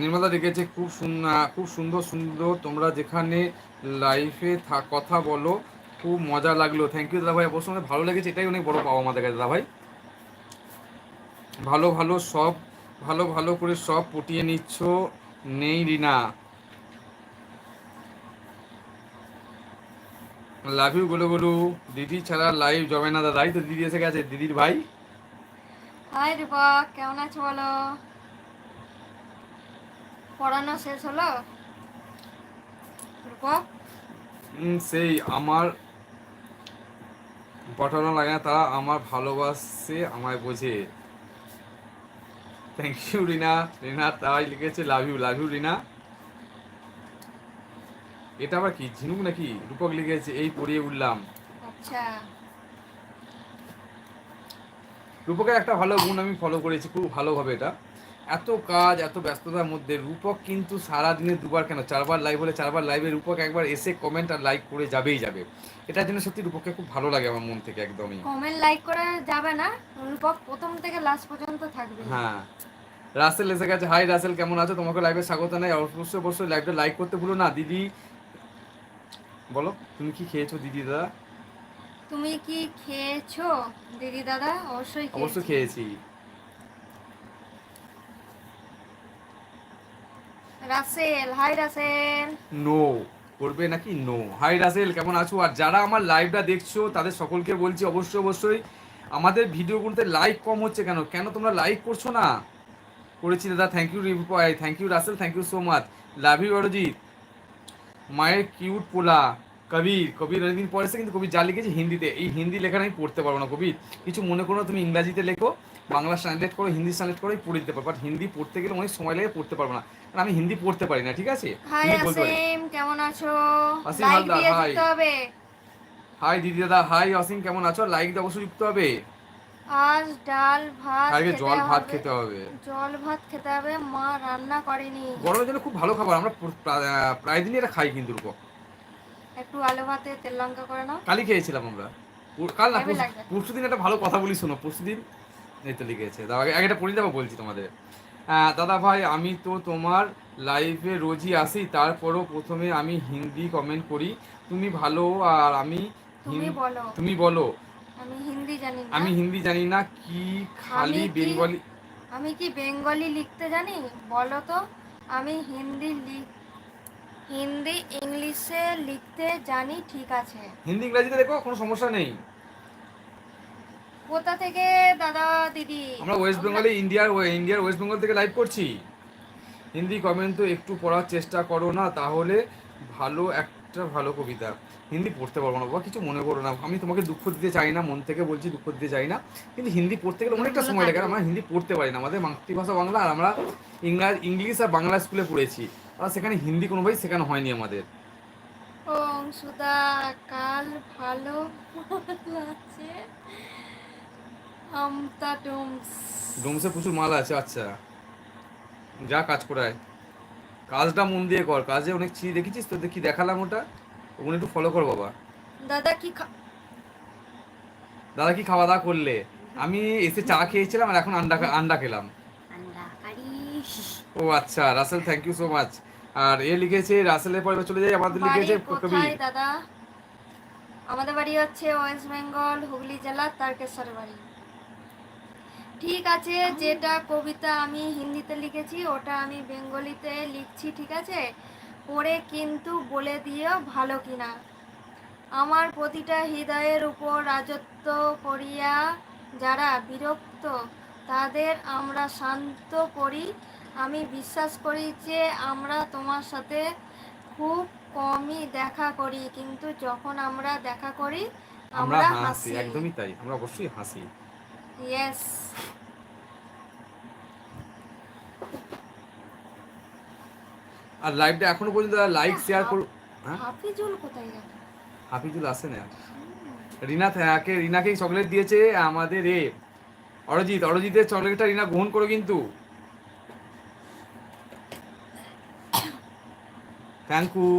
নির্মলা লিখেছে খুব খুব সুন্দর সুন্দর। তোমরা যেখানে লাইফে কথা বলো, খুব মজা লাগল। থ্যাংক ইউ দাদা ভাই অবশ্যই ভালো লেগেছে, এটাই অনেক বড় পাওয়া আমাদের কাছে দাদা ভাই ভালো ভালো সব, ভালো ভালো করে সব পটিয়ে নিচ্ছ। নেই রিনা। লাভ ইউ গুলো গুলো। দিদি ছাড়া লাইভ জমে না দাদাই তো দিদি এসে গেছে, দিদির ভাই। হাই রূপক কেমন আছো বলো? পড়ানো শেষ হলো? সেই আমার পাঠানো লাগে না তারা আমার ভালোবাসে আমায় বোঝে। থ্যাংক ইউ রিনা। রিনা তাই লিখেছে love you love you Rina. এটা আবার কি ঝিনুক নাকি? রূপক লিখেছে এই পড়িয়ে উঠলাম। আচ্ছা। রূপকের একটা ভালো গুণ আমি ফলো করেছি খুব ভালোভাবে এটা। এত কাজ এত ব্যস্ততার মধ্যে রূপক কিন্তু সারা দিনে দুবার কেন? চারবার লাইভ হলে চারবার লাইভে রূপক একবার এসে কমেন্ট আর লাইক করে যাবেই যাবে। এটার জন্য সত্যি রূপককে খুব ভালো লাগে আমার মন থেকে একদমই। কমেন্ট লাইক করে যাবে না রূপক প্রথম থেকে লাস্ট পর্যন্ত থাকবে। হ্যাঁ। রাসেল এসে গেছে হাই রাসেল কেমন আছো? তোমাকে লাইভে স্বাগত নাই অবশ্যই অবশ্যই লাইভটা লাইক করতে ভুলো না। দিদি বলো তুমি কি খেয়েছো দিদি দাদা? তুমি কি খেয়েছো দিদি দাদা? অবশ্যই অবশ্যই খেয়েছি। রাসেল হাই রাসেল। নো করবে নাকি নো হাই রাসেল, কেমন আছো? আর যারা আমার লাইভটা দেখছ, তাদের সকলকে বলছি অবশ্যই অবশ্যই, আমাদের ভিডিওগুলোতে লাইক কম হচ্ছে কেন? কেন তোমরা লাইক করছ না? করেছি দাদা thank you Ripai thank you Rasel thank you so much love you Arijit. মায়ের কিউট পোলা, কবির কবির অনেকদিন পরে কিন্তু কবির যা লিখেছে হিন্দিতে, এই হিন্দি লেখাটা আমি পড়তে পারব না, কবির। কিছু মনে করো তুমি ইংরাজিতে লেখো। বাংলা ট্রান্সলেট করো হিন্দি ট্রান্সলেট করে পড়ে দিতে পারো বাট হিন্দি পড়তে গেলে অনেক সময় লাগে পড়তে পারব না। কারণ আমি হিন্দি পড়তে পারি না ঠিক আছে? হাই আসিম কেমন আছো? আসিম হালদার. হবে। হাই দিদি দাদা হাই অসীম কেমন আছো? লাইক দিয়ে অবশ্যই যুক্ত হবে। আজ ডাল ভাত জল ভাত খেতে হবে। জল ভাত খেতে হবে। মা রান্না করেনি। গরমের জন্য খুব ভালো খাবার। আমরা প্রায় দিনই এটা খাই কিন্তু রূপক। একটু আলু ভাতে তেল লঙ্কা করে নাও। কালই খেয়েছিলাম আমরা। কাল না পরশু দিন একটা ভালো কথা বলি শোনো পরশু দিন এই তো লিখেছে। দাদা আগে এটা পড়ে বলছি তোমাদের। দাদা ভাই আমি তো তোমার লাইভে রোজই আসি তারপরও প্রথমে আমি হিন্দি কমেন্ট করি। তুমি ভালো আর আমি তুমি বলো। তুমি বলো। আমি হিন্দি জানি না। আমি হিন্দি জানি না কি খালি বেঙ্গলি আমি কি বেঙ্গলি লিখতে জানি? বলো তো। আমি হিন্দি লিখ হিন্দি ইংলিশে লিখতে জানি ঠিক আছে। হিন্দি ইংরাজিতে দেখো কোনো সমস্যা নেই। কোথা থেকে দাদা দিদি? আমরা ওয়েস্ট বেঙ্গলে ইন্ডিয়ার ইন্ডিয়ার ওয়েস্ট বেঙ্গল থেকে লাইভ করছি। হিন্দি কমেন্ট তো একটু পড়ার চেষ্টা করো না তাহলে ভালো একটা ভালো কবিতা। হিন্দি পড়তে পারব না বাবা কিছু মনে করো না। আমি তোমাকে দুঃখ দিতে চাই না মন থেকে বলছি দুঃখ দিতে চাই না। কিন্তু হিন্দি পড়তে গেলে অনেকটা সময় লাগে আমরা হিন্দি পড়তে পারি না। আমাদের মাতৃভাষা বাংলা আর আমরা ইংরাজ ইংলিশ আর বাংলা স্কুলে পড়েছি। আর সেখানে হিন্দি কোনোভাবেই শেখানো হয়নি আমাদের। ও সুদা কাল ভালো আছে আমতা ডুমস। ডোমসে প্রচুর মাল আছে আচ্ছা। যা কাজ করায়। কাজটা মন দিয়ে কর কাজে অনেক চিনি দেখেছিস তো দেখি দেখালাম ওটা। ওগুলো একটু ফলো কর বাবা। দাদা কি দাদা কি খাওয়া দাওয়া করলে? আমি এসে চা খেয়েছিলাম আর এখন আন্ডা আন্ডা খেলাম। ও আচ্ছা Rasel thank you so much আর এ লিখেছে রাসেলের পরে চলে যাই আমাদের লিখেছে কবি দাদা? আমাদের বাড়ি হচ্ছে ওয়েস্ট বেঙ্গল হুগলি জেলার তারকেশ্বর বাড়ি। ঠিক আছে যেটা কবিতা আমি হিন্দিতে লিখেছি ওটা আমি বেঙ্গলিতে লিখছি ঠিক আছে? পড়ে কিন্তু বলে দিও ভালো কিনা। আমার প্রতিটা হৃদয়ের উপর রাজত্ব করিয়া যারা বিরক্ত তাদের আমরা শান্ত করি। আমি বিশ্বাস করি যে আমরা তোমার সাথে খুব কমই দেখা করি কিন্তু যখন আমরা দেখা করি আমরা হাসি। একদমই তাই। আমরা অবশ্যই হাসি। ইয়েস আর লাইভটা এখনও পর্যন্ত লাইক শেয়ার করো হ্যাঁ? হাফিজুল কোথায় গেল হাফিজুল আসে না? রিনা থাকে রিনাকেই চকলেট দিয়েছে আমাদের এ অরজিৎ। অরজিতের চকলেটটা রিনা গ্রহণ করো কিন্তু। Thank you